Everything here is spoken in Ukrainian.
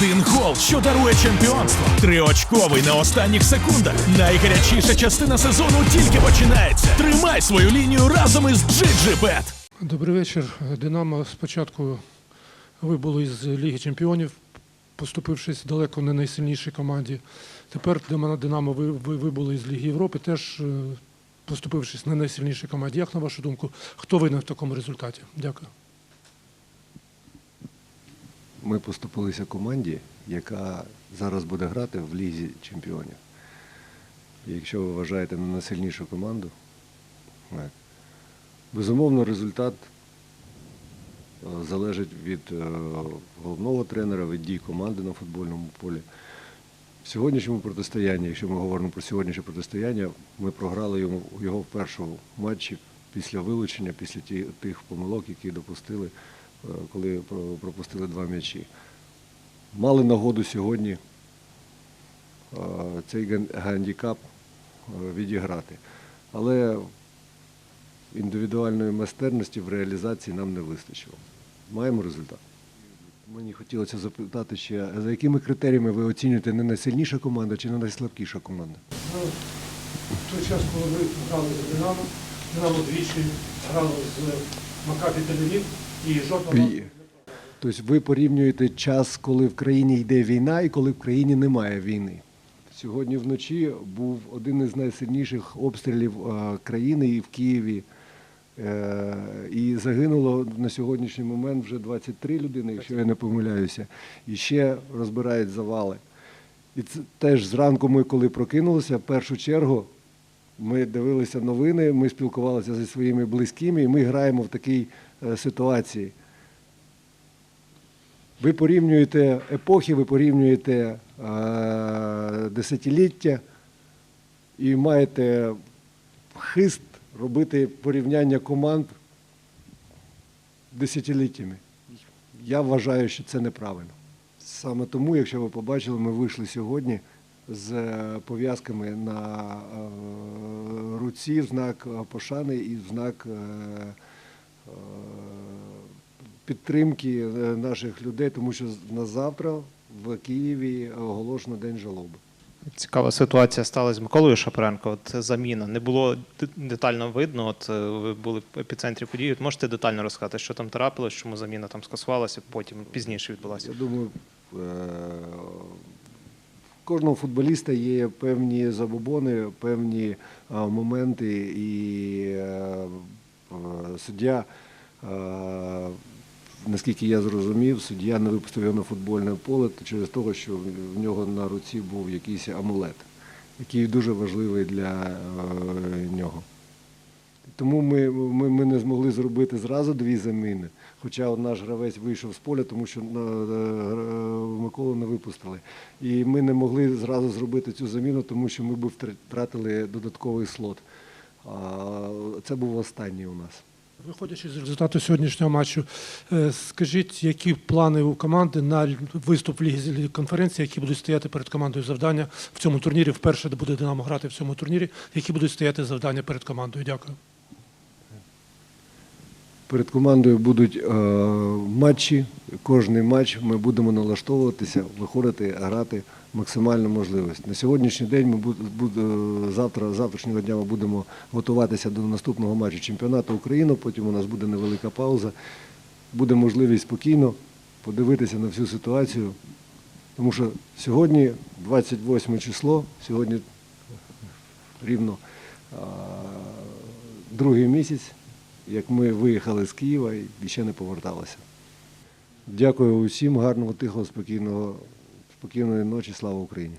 Один гол, що дарує чемпіонство. Триочковий на останніх секундах. Найгарячіша частина сезону тільки починається. Тримай свою лінію разом із GGBet. Добрий вечір. Динамо спочатку вибуло із Ліги Чемпіонів, поступившись далеко не найсильнішій команді. Тепер Динамо- Динамо ви- ви- вибуло із Ліги Європи, теж е, поступившись не найсильнішій команді. Як на вашу думку, хто винен в такому результаті? Дякую. Ми поступилися команді, яка зараз буде грати в Лізі чемпіонів. Якщо ви вважаєте на найсильнішу команду, так, безумовно, результат е, залежить від е, головного тренера, від дій команди на футбольному полі. В сьогоднішньому протистоянні, якщо ми говоримо про сьогоднішнє протистояння, ми програли йому його в першому матчі після вилучення, після тих помилок, які допустили, е, коли пропустили два м'ячі. Мали нагоду сьогодні е, цей гандікап е, відіграти. Але індивідуальної майстерності в реалізації нам не вистачило. Маємо результат. Мені хотілося запитати ще, за якими критеріями ви оцінюєте не найсильніша команда чи не найслабкіша команда? Ну, той час, коли ви грали за Динамо, Динамо двічі грало з Макафі Тель-Авів і Тобто ви порівнюєте час, коли в країні йде війна і коли в країні немає війни. Сьогодні вночі був один із найсильніших обстрілів е, країни і в Києві. Е, І загинуло на сьогоднішній момент вже 23 людини, якщо я не помиляюся, і ще розбирають завали. І це теж зранку ми, коли прокинулися, в першу чергу ми дивилися новини, ми спілкувалися зі своїми близькими, і ми граємо в такій е, ситуації. Ви порівнюєте епохи, ви порівнюєте е, десятиліття і маєте хист робити порівняння команд десятиліттями. Я вважаю, що це неправильно. Саме тому, якщо ви побачили, ми вийшли сьогодні з е, пов'язками на е, руці в знак е, пошани і в знак підтримки наших людей, тому що на завтра в Києві оголошено День жалоби. Цікава ситуація сталася з Миколою Шапаренко. От заміна. Не було детально видно. От ви були в епіцентрі події. От можете детально розказати, що там трапилось, чому заміна там скасувалася, потім пізніше відбулася. Я думаю, кожного футболіста є певні забобони, певні е, моменти, і е, е, суддя, наскільки я зрозумів, суддя не випустив його на футбольне поле через те, що в нього на руці був якийсь амулет, який дуже важливий для нього. Тому ми, ми, ми не змогли зробити зразу дві заміни. Хоча наш гравець вийшов з поля, тому що е, е, Миколу не випустили. І ми не могли зразу зробити цю заміну, тому що ми б втратили додатковий слот. А це був останній у нас. Виходячи з результату сьогоднішнього матчу, е, скажіть, які плани у команди на виступ лізі конференції, які будуть стояти перед командою завдання в цьому турнірі? Вперше буде Динамо грати в цьому турнірі. Які будуть стояти завдання перед командою? Дякую. Перед командою будуть е, матчі. Кожний матч ми будемо налаштовуватися, виходити, грати максимально можливість. На сьогоднішній день ми буд, буд, е, завтра, завтрашнього дня ми будемо готуватися до наступного матчу чемпіонату України. Потім у нас буде невелика пауза. Буде можливість спокійно подивитися на всю ситуацію. Тому що сьогодні 28 число, сьогодні рівно а, другий місяць, як ми виїхали з Києва і ще не поверталися. Дякую усім, гарного, тихого, спокійного, спокійної ночі. Слава Україні.